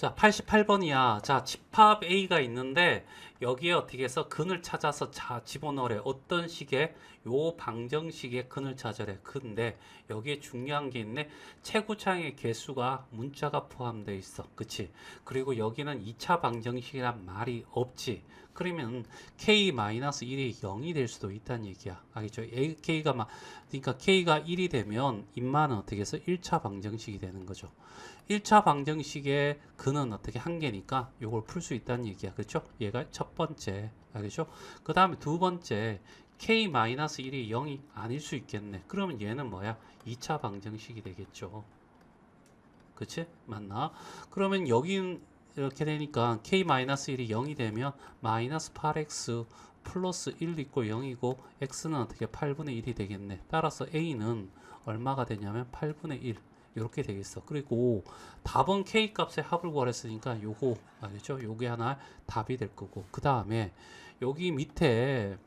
자, 88번이야. 자, 집합 A가 있는데 여기에 어떻게 해서 근을 찾아서 자, 집어넣으래. 어떤 식의 요 방정식의 근을 찾으래. 근데 여기에 중요한 게 있네. 최고창의 개수가 문자가 포함되어 있어. 그치? 그리고 여기는 2차 방정식이란 말이 없지. 그러면 k-1이 0이 될 수도 있다는 얘기야. 알겠죠? A- k가 막 그러니까 k가 1이 되면 인마는 어떻게 해서 1차 방정식이 되는 거죠. 1차 방정식의 근은 어떻게 한 개니까 요걸 풀 수 있다는 얘기야. 그렇죠? 얘가 첫 번째. 알겠죠? 그 다음에 두 번째 k-1이 0이 아닐 수 있겠네. 그러면 얘는 뭐야? 2차 방정식이 되겠죠. 그치? 맞나? 그러면 여긴 이렇게 되니까 k-1이 0이 되면 마이너스 8x 플러스 1 이꼴 0이고 x는 어떻게 8분의 1이 되겠네. 따라서 a는 얼마가 되냐면 8분의 1 이렇게 되겠어. 그리고 답은 k 값의 합을 구하랬으니까 요거 알겠죠? 요게 하나 답이 될 거고 그 다음에 여기 밑에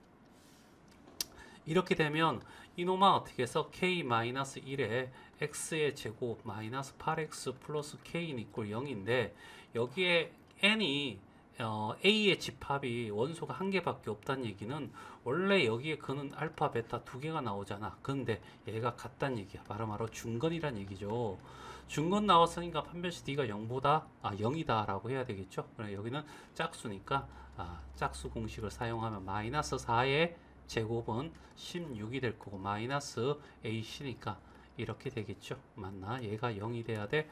이렇게 되면 이놈아 어떻게 해서 k-1에 x의 제곱 마이너스 8x 플러스 k는 이꼴 0인데 여기에 n이 어, a의 집합이 원소가 한 개밖에 없다는 얘기는 원래 여기에 그는 알파 베타 두 개가 나오잖아. 근데 얘가 같다는 얘기야. 바로바로 중건이란 얘기죠. 중건 나왔으니까 판별식 d가 0보다 아 0이다 라고 해야 되겠죠? 그래 여기는 짝수니까 아, 짝수 공식을 사용하면 마이너스 4의 제곱은 16이 될 거고 마이너스 ac니까 이렇게 되겠죠? 맞나? 얘가 0이 돼야 돼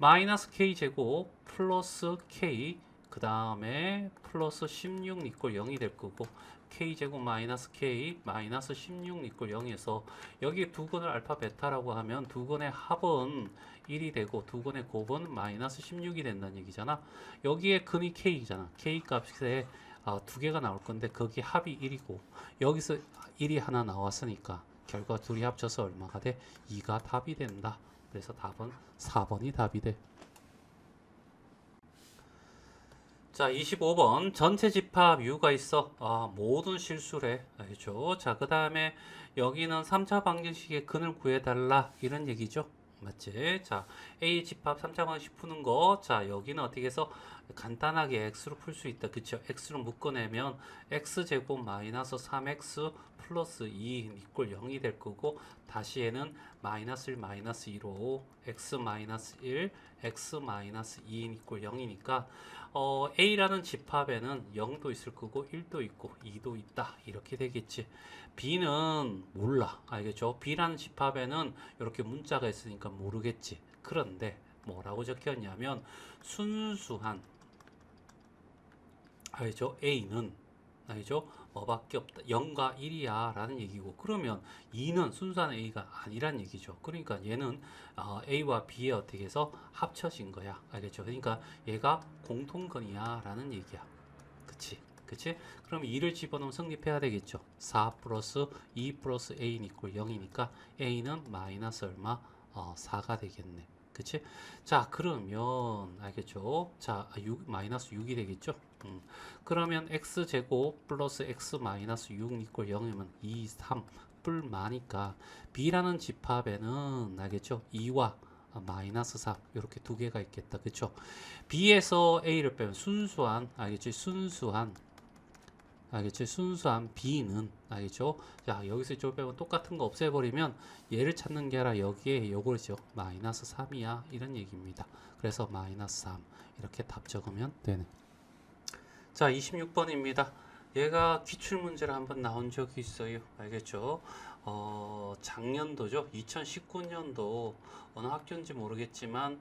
마이너스 k 제곱 플러스 k 그 다음에 플러스 16 이꼴 0이 될 거고 k 제곱 마이너스 k 마이너스 16 이꼴 0에서 여기 두 근을 알파 베타라고 하면 두 근의 합은 1이 되고 두 근의 곱은 마이너스 16이 된다는 얘기잖아. 여기에 근이 k잖아. K 값에 아, 두 개가 나올 건데 거기 합이 1이고 여기서 1이 하나 나왔으니까 결과 둘이 합쳐서 얼마가 돼? 2가 답이 된다 그래서 답은 4번이 답이 돼 자, 25번 전체 집합 U가 있어. 아, 모든 실수래. 알죠? 자, 그 다음에 여기는 3차 방정식의 근을 구해달라. 이런 얘기죠. 맞지? 자, A 집합 3차 방정식 푸는 거. 자, 여기는 어떻게 해서 간단하게 X로 풀 수 있다. 그쵸? X로 묶어내면 X제곱 마이너스 3X 플러스 2 이꼴 0이 될 거고, 다시 얘는 마이너스 1 마이너스 2로 X 마이너스 1, X 마이너스 2 이꼴 0이니까 어, A라는 집합에는 0도 있을 거고 1도 있고 2도 있다. 이렇게 되겠지. B는 몰라. 알겠죠? B라는 집합에는 이렇게 문자가 있으니까 모르겠지. 그런데 뭐라고 적혔냐면 순수한 알죠? A는 알죠 뭐밖에 없다. 0과 1이야 라는 얘기고 그러면 2는 순수한 A가 아니란 얘기죠. 그러니까 얘는 어, A와 B에 어떻게 해서 합쳐진 거야. 알겠죠? 그러니까 얘가 공통근이야 라는 얘기야. 그치? 그치? 그럼 2를 집어넣으면 성립해야 되겠죠. 4 플러스 2 플러스 A 이꼴 0이니까 A는 마이너스 얼마? 어, 4가 되겠네. 그치? 자 그러면 알겠죠? 자 6, 마이너스 6이 되겠죠 음. 그러면 x 제곱 플러스 x 마이너스 6 이꼴 0이면 2, 3 뿔마니까 b라는 집합에는 알겠죠? 2와 마이너스 3 이렇게 두 개가 있겠다. 그쵸? b에서 a를 빼면 순수한 알겠죠? 순수한 알겠죠? 순수한 b는 알겠죠? 자 여기서 이쪽 빼면 똑같은 거 없애버리면 얘를 찾는 게 아니라 여기에 요거죠 마이너스 3이야 이런 얘기입니다. 그래서 마이너스 3 이렇게 답 적으면 되네. 자, 26번입니다. 얘가 기출문제로 한번 나온 적이 있어요. 알겠죠? 어, 작년도죠. 2019년도 어느 학교인지 모르겠지만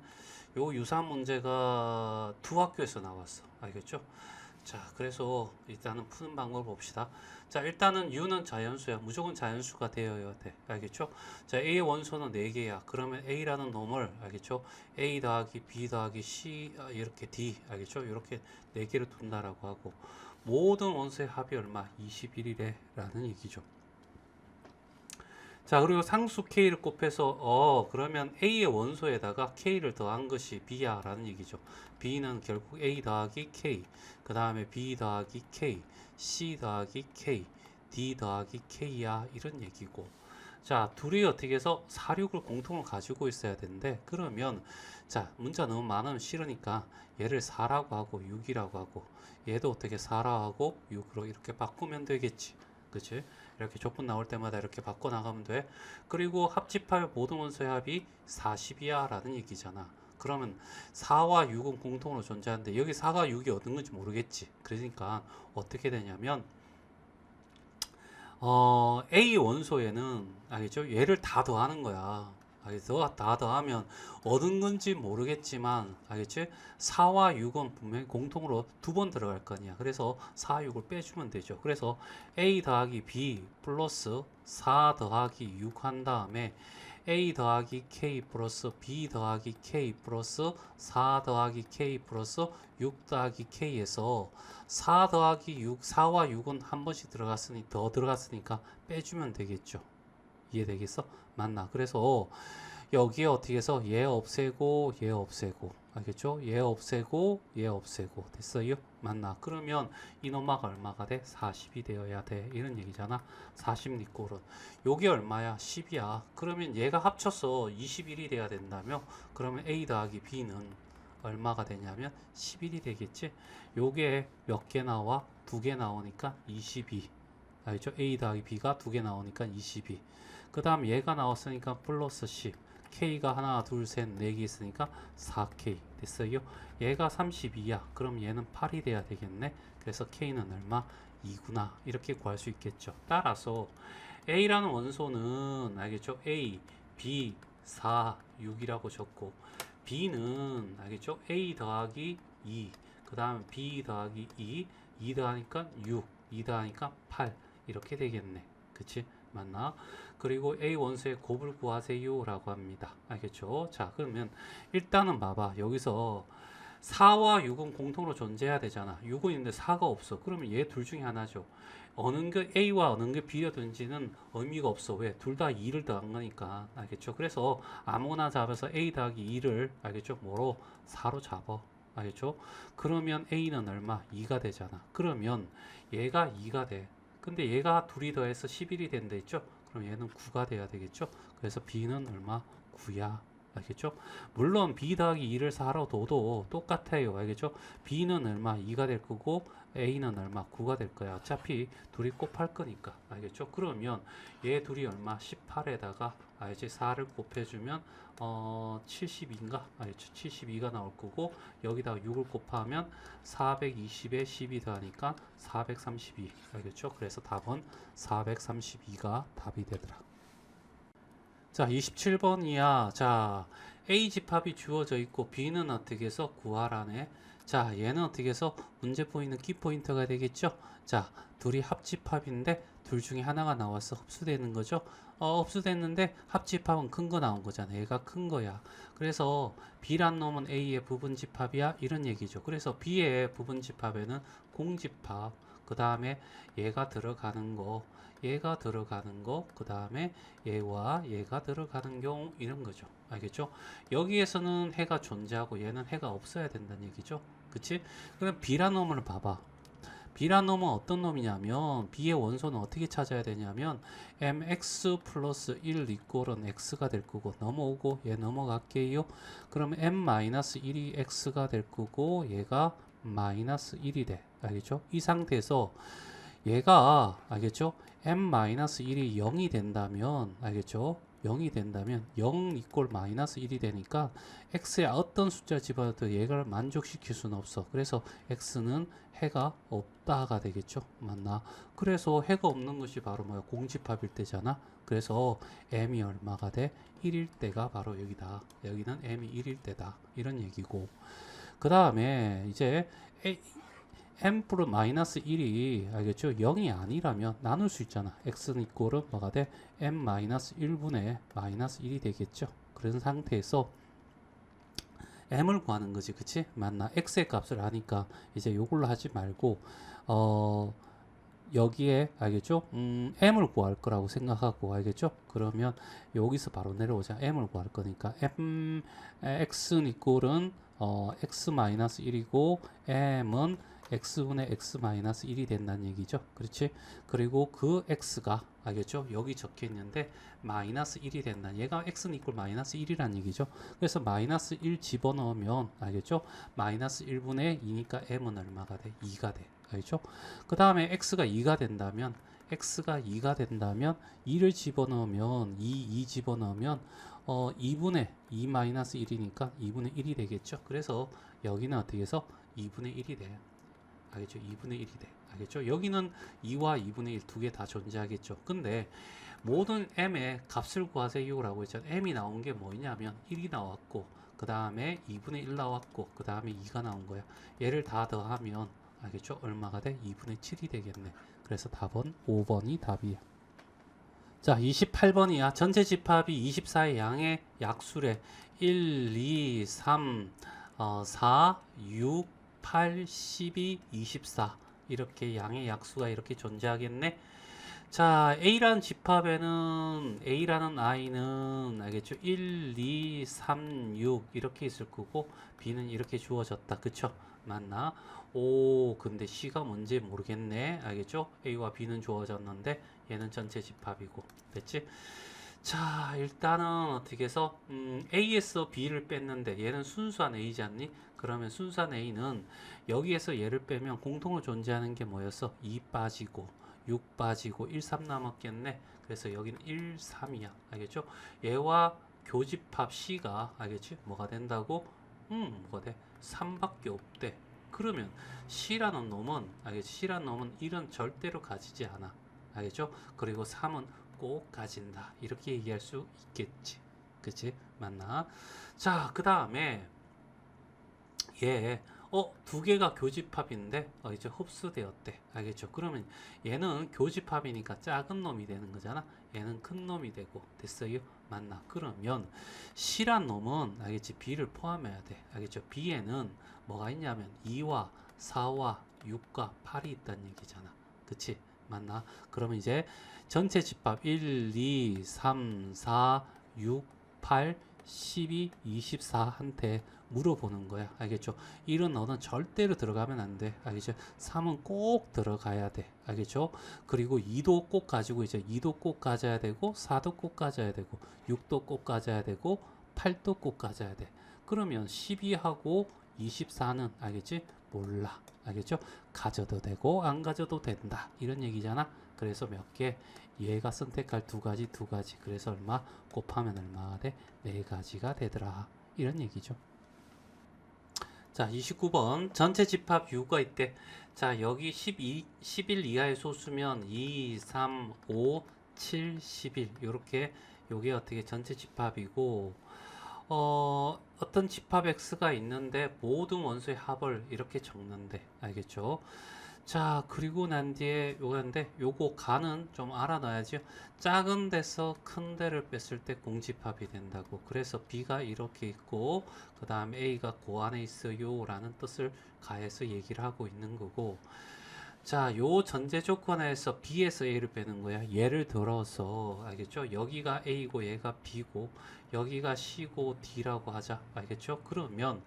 요 유사 문제가 두 학교에서 나왔어. 알겠죠? 자, 그래서 일단은 푸는 방법을 봅시다. 자, 일단은 U는 자연수야. 무조건 자연수가 되어야 돼. 알겠죠? 자, A의 원소는 4개야. 그러면 A라는 놈을, 알겠죠? A 더하기 B 더하기 C, 아, 이렇게 D, 알겠죠? 이렇게 4개를 둔다라고 하고, 모든 원소의 합이 얼마? 21이래. 라는 얘기죠. 자, 그리고 상수 K를 곱해서, 어, 그러면 A의 원소에다가 K를 더한 것이 B야. 라는 얘기죠. B는 결국 A 더하기 K, 그 다음에 B 더하기 K, C 더하기 K, D 더하기 K야. 이런 얘기고. 자, 둘이 어떻게 해서 4, 6을 공통으로 가지고 있어야 되는데 그러면 자, 문자 너무 많으면 싫으니까 얘를 4라고 하고 6이라고 하고 얘도 어떻게 4라 하고 6으로 이렇게 바꾸면 되겠지. 그치? 이렇게 조건 나올 때마다 이렇게 바꿔 나가면 돼. 그리고 합집합의 모든 원소의 합이 40이야 라는 얘기잖아. 그러면 4와 6은 공통으로 존재하는데 여기 4가 6이 어떤 건지 모르겠지. 그러니까 어떻게 되냐면 어, A 원소에는 알겠죠? 얘를 다 더하는 거야. 알겠어? 다 더하면 얻은 건지 모르겠지만 알겠지? 4와 6은 분명히 공통으로 두 번 들어갈 거 아니야. 그래서 4, 6을 빼주면 되죠. 그래서 A 더하기 B 플러스 4 더하기 6 한 다음에 A 더하기 K 플러스 B 더하기 K 플러스 4 더하기 K 플러스 6 더하기 K에서 4 더하기 6, 4와 6은 한 번씩 들어갔으니 더 들어갔으니까 빼주면 되겠죠. 이해되겠어? 맞나? 그래서 여기에 어떻게 해서 얘 없애고 얘 없애고 알겠죠? 얘 없애고 얘 없애고 됐어요? 맞나? 그러면 이놈아가 얼마가 돼? 40이 되어야 돼 이런 얘기잖아 40 니꼴은 요게 얼마야? 10이야 그러면 얘가 합쳐서 21이 돼야 된다며 그러면 A 더하기 B는 얼마가 되냐면 11이 되겠지 요게 몇 개 나와? 두 개 나오니까 22 알죠? A 더하기 B가 두 개 나오니까 22 그 다음 얘가 나왔으니까 플러스 10 K가 하나 둘셋네 개 있으니까 4K 됐어요. 얘가 32야. 그럼 얘는 8이 돼야 되겠네. 그래서 K는 얼마? 2구나. 이렇게 구할 수 있겠죠. 따라서 A라는 원소는 알겠죠? A, B, 4, 6이라고 적고 B는 알겠죠? A 더하기 2 그 다음 B 더하기 2 2 더하니까 6 2 더하니까 8 이렇게 되겠네. 그치? 맞나? 그리고 A 원소의 곱을 구하세요 라고 합니다. 알겠죠? 자, 그러면 일단은 봐봐. 여기서 4와 6은 공통으로 존재해야 되잖아. 6은 있는데 4가 없어. 그러면 얘 둘 중에 하나죠. 어느 게 A와 어느 게 B라든지는 의미가 없어. 왜? 둘 다 2를 더한 거니까. 알겠죠? 그래서 아무거나 잡아서 A 더하기 2를 알겠죠? 뭐로? 4로 잡아. 알겠죠? 그러면 A는 얼마? 2가 되잖아. 그러면 얘가 2가 돼. 근데 얘가 둘이 더해서 11이 된다 했죠? 그럼 얘는 9가 돼야 되겠죠? 그래서 B는 얼마? 9야. 알겠죠? 물론 B 더하기 2를 4로 둬도 똑같아요. 알겠죠? B는 얼마? 2가 될 거고 A는 얼마? 9가 될 거야. 어차피 둘이 곱할 거니까. 알겠죠? 그러면 얘 둘이 얼마? 18에다가 알지? 4를 곱해주면 어 72인가? 알겠죠? 72가 나올 거고 여기다가 6을 곱하면 420에 12 더하니까 432. 알겠죠? 그래서 답은 432가 답이 되더라. 자, 27번이야. 자, A 집합이 주어져 있고 B는 어떻게 해서 구하라네. 자, 얘는 어떻게 해서 문제 포인트는 키 포인트가 되겠죠? 자, 둘이 합집합인데 둘 중에 하나가 나와서 흡수되는 거죠? 어, 흡수됐는데 합집합은 큰 거 나온 거잖아. 얘가 큰 거야. 그래서 B란 놈은 A의 부분 집합이야. 이런 얘기죠. 그래서 B의 부분 집합에는 공집합, 그 다음에 얘가 들어가는 거, 얘가 들어가는 거, 그 다음에 얘와 얘가 들어가는 경우 이런 거죠. 알겠죠? 여기에서는 해가 존재하고 얘는 해가 없어야 된다는 얘기죠. 그치? 그럼 B란 놈을 봐봐. B란 놈은 어떤 놈이냐면 B의 원소는 어떻게 찾아야 되냐면 mx 플러스 1 이꼴은 x가 될 거고 넘어오고 얘 넘어갈게요. 그러면 m-1이 x가 될 거고 얘가 마이너스 1이 돼. 알겠죠? 이 상태에서 얘가 알겠죠? m-1이 0이 된다면 알겠죠? 0이 된다면 0 이꼴 마이너스 1이 되니까 x에 어떤 숫자 집어도 얘를 만족시킬 수는 없어. 그래서 x는 해가 없다가 되겠죠. 맞나? 그래서 해가 없는 것이 바로 뭐야? 공집합일 때잖아. 그래서 m이 얼마가 돼? 1일 때가 바로 여기다. 여기는 m이 1일 때다. 이런 얘기고. 그 다음에 이제 A, m 플러스 마이너스 1이 알겠죠? 0이 아니라면 나눌 수 있잖아. x는 이꼴은 뭐가 돼? m 마이너스 1분의 마이너스 1이 되겠죠. 그런 상태에서 m을 구하는 거지, 그치? 맞나? x의 값을 아니까 이제 요걸로 하지 말고 어 여기에 알겠죠? 음, m을 구할 거라고 생각하고 알겠죠? 그러면 여기서 바로 내려오자. m을 구할 거니까 m x는 이꼴은 어, x 마이너스 1이고 m은 x분의 x 마이너스 1이 된다는 얘기죠. 그렇지? 그리고 그 x가 알겠죠? 여기 적혀 있는데 마이너스 1이 된다. 얘가 x는 이꼴 마이너스 1이라는 얘기죠. 그래서 마이너스 1 집어넣으면 알겠죠? 마이너스 1분의 2니까 m은 얼마가 돼? 2가 돼. 알겠죠? 그 다음에 x가 2가 된다면 x가 2가 된다면 2를 집어넣으면 2, 2 집어넣으면 어 2분의 2 마이너스 1이니까 2분의 1이 되겠죠. 그래서 여기는 어떻게 해서 2분의 1이 돼. 알겠죠? 2분의 1이 돼. 알겠죠? 여기는 2와 2분의 1 두 개 다 존재하겠죠. 근데 모든 m의 값을 구하세요라고 했잖아요. m이 나온 게 뭐냐면 1이 나왔고 그 다음에 2분의 1 나왔고 그 다음에 2가 나온 거야. 얘를 다 더하면 알겠죠? 얼마가 돼? 2분의 7이 되겠네. 그래서 답은 5번이 답이야. 자, 28번이야. 전체 집합이 24의 양의 약수래. 1, 2, 3, 어, 4, 6, 8, 12, 24. 이렇게 양의 약수가 이렇게 존재하겠네. 자, A라는 집합에는 A라는 I는 알겠죠? 1, 2, 3, 6 이렇게 있을 거고 B는 이렇게 주어졌다. 그쵸? 맞나? 오, 근데 C가 뭔지 모르겠네. 알겠죠? A와 B는 주어졌는데 얘는 전체 집합이고. 됐지? 자, 일단은 어떻게 해서 음, A에서 B를 뺐는데 얘는 순수한 A지 않니? 그러면 순수한 A는 여기에서 얘를 빼면 공통으로 존재하는 게 뭐였어? 2 빠지고 6 빠지고 1, 3 남았겠네. 그래서 여기는 1, 3이야. 알겠죠? 얘와 교집합 C가 알겠지? 뭐가 된다고? 음, 뭐가 돼? 3밖에 없대. 그러면 C라는 놈은 알겠지? C라는 놈은 1은 절대로 가지지 않아. 알겠죠? 그리고 3은 꼭 가진다. 이렇게 얘기할 수 있겠지. 그치? 맞나? 자, 그 다음에 얘, 어, 두 개가 교집합인데, 어, 이제 흡수되었대. 알겠죠? 그러면 얘는 교집합이니까 작은 놈이 되는 거잖아. 얘는 큰 놈이 되고, 됐어요? 맞나? 그러면 C란 놈은, 알겠지? B를 포함해야 돼. 알겠죠? B에는 뭐가 있냐면 2와 4와 6과 8이 있다는 얘기잖아. 그치? 맞나? 그러면 이제 전체 집합 1, 2, 3, 4, 6, 8, 12, 24한테 물어보는 거야. 알겠죠? 1은 너는 절대로 들어가면 안 돼. 알겠죠? 3은 꼭 들어가야 돼. 알겠죠? 그리고 2도 꼭 가지고 이제 2도 꼭 가져야 되고 4도 꼭 가져야 되고 6도 꼭 가져야 되고 8도 꼭 가져야 돼. 그러면 12하고 24는 알겠지? 몰라. 알겠죠? 가져도 되고 안 가져도 된다. 이런 얘기잖아. 그래서 몇 개? 얘가 선택할 두 가지, 두 가지. 그래서 얼마? 곱하면 얼마가 돼? 네 가지가 되더라. 이런 얘기죠. 자, 29번. 전체 집합 U가 있대. 자, 여기 12, 11 이하의 소수면 2, 3, 5, 7, 11. 요렇게 요게 어떻게 전체 집합이고 어, 어떤 집합 x가 있는데 모든 원소의 합을 이렇게 적는데 알겠죠? 자 그리고 난 뒤에 요건데 요거 가는 좀 알아 놔야죠 작은 데서 큰 데를 뺐을 때 공집합이 된다고 그래서 b가 이렇게 있고 그 다음 a가 그 안에 있어요 라는 뜻을 가해서 얘기를 하고 있는 거고 자, 요 전제 조건에서 B에서 A를 빼는 거야. 예를 들어서 알겠죠? 여기가 A고 얘가 B고 여기가 C고 D라고 하자. 알겠죠? 그러면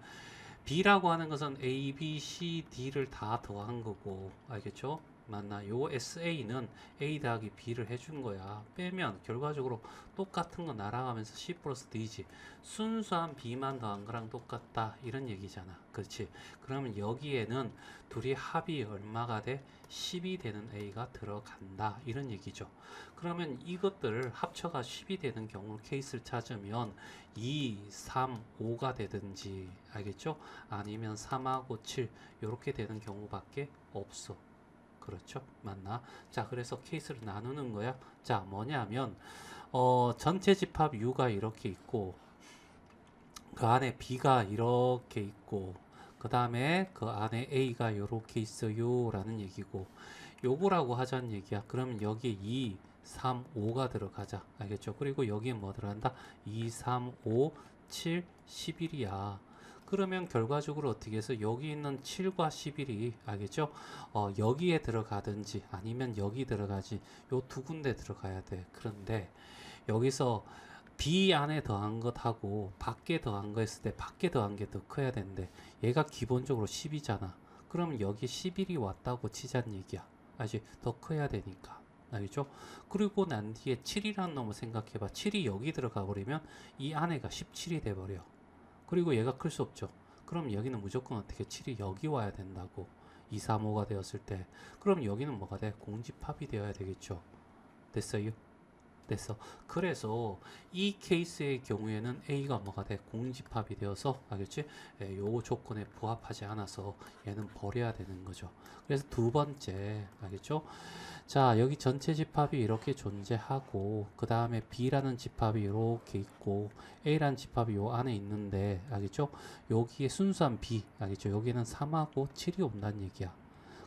B라고 하는 것은 A, B, C, D를 다 더한 거고 알겠죠? 맞나? 요 SA는 A 더하기 B를 해준 거야. 빼면 결과적으로 똑같은 거 날아가면서 C 플러스 D지. 순수한 B만 더한 거랑 똑같다. 이런 얘기잖아. 그렇지? 그러면 여기에는 둘이 합이 얼마가 돼? 10이 되는 A가 들어간다. 이런 얘기죠. 그러면 이것들을 합쳐가 10이 되는 경우 케이스를 찾으면 2, 3, 5가 되든지 알겠죠? 아니면 3하고 7 이렇게 되는 경우밖에 없어. 그렇죠? 맞나? 자, 그래서 케이스를 나누는 거야. 자, 뭐냐면 어, 전체 집합 U가 이렇게 있고 그 안에 B가 이렇게 있고 그 다음에 그 안에 A가 이렇게 있어요 라는 얘기고 요거라고 하자는 얘기야 그러면 여기에 2, 3, 5가 들어가자 알겠죠 그리고 여기에 뭐 들어간다 2, 3, 5, 7, 11이야 그러면 결과적으로 어떻게 해서 여기 있는 7과 11이 알겠죠 어, 여기에 들어가든지 아니면 여기 들어가지 요 두 군데 들어가야 돼 그런데 여기서 B 안에 더한 것하고 밖에 더한 거 했을 때 밖에 더한 게 더 커야 되는데 얘가 기본적으로 10이잖아. 그러면 여기 11이 왔다고 치자는 얘기야. 아직 더 커야 되니까. 알겠죠? 그리고 난 뒤에 7이라는 놈을 생각해봐. 7이 여기 들어가 버리면 이 안에가 17이 돼버려. 그리고 얘가 클 수 없죠. 그럼 여기는 무조건 어떻게 7이 여기 와야 된다고. 2, 3, 5가 되었을 때. 그럼 여기는 뭐가 돼? 공집합이 되어야 되겠죠. 됐어요? 됐어. 그래서 이 케이스의 경우에는 A가 뭐가 돼? 공집합이 되어서 알겠지? 예, 요 조건에 부합하지 않아서 얘는 버려야 되는 거죠. 그래서 두 번째 알겠죠? 자 여기 전체 집합이 이렇게 존재하고 그 다음에 B라는 집합이 이렇게 있고 A라는 집합이 요 안에 있는데 알겠죠? 여기에 순수한 B 알겠죠? 여기는 3하고 7이 온다는 얘기야.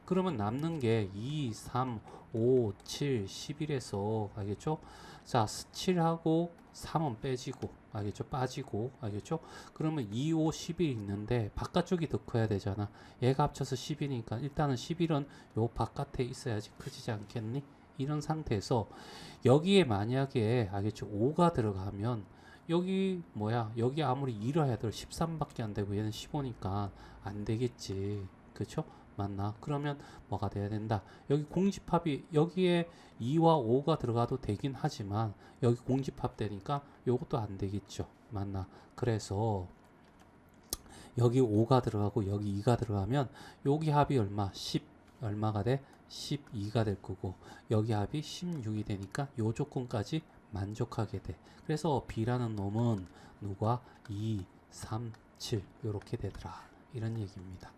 그러면 남는 게 2, 3, 5, 7, 11에서 알겠죠? 자, 7하고 3은 빼지고 알겠죠? 빠지고 알겠죠? 그러면 2, 5, 11 있는데 바깥쪽이 더 커야 되잖아. 얘가 합쳐서 10이니까 일단은 11은 요 바깥에 있어야지 커지지 않겠니? 이런 상태에서 여기에 만약에 알겠죠? 5가 들어가면 여기 뭐야? 여기 아무리 2를 해도 13밖에 안 되고 얘는 15니까 안 되겠지. 그쵸? 맞나? 그러면 뭐가 돼야 된다? 여기 공집합이 여기에 2와 5가 들어가도 되긴 하지만 여기 공집합 되니까 요것도 안 되겠죠. 맞나? 그래서 여기 5가 들어가고 여기 2가 들어가면 여기 합이 얼마? 10 얼마가 돼? 12가 될 거고 여기 합이 16이 되니까 요 조건까지 만족하게 돼. 그래서 B라는 놈은 누가 2, 3, 7 이렇게 되더라. 이런 얘기입니다.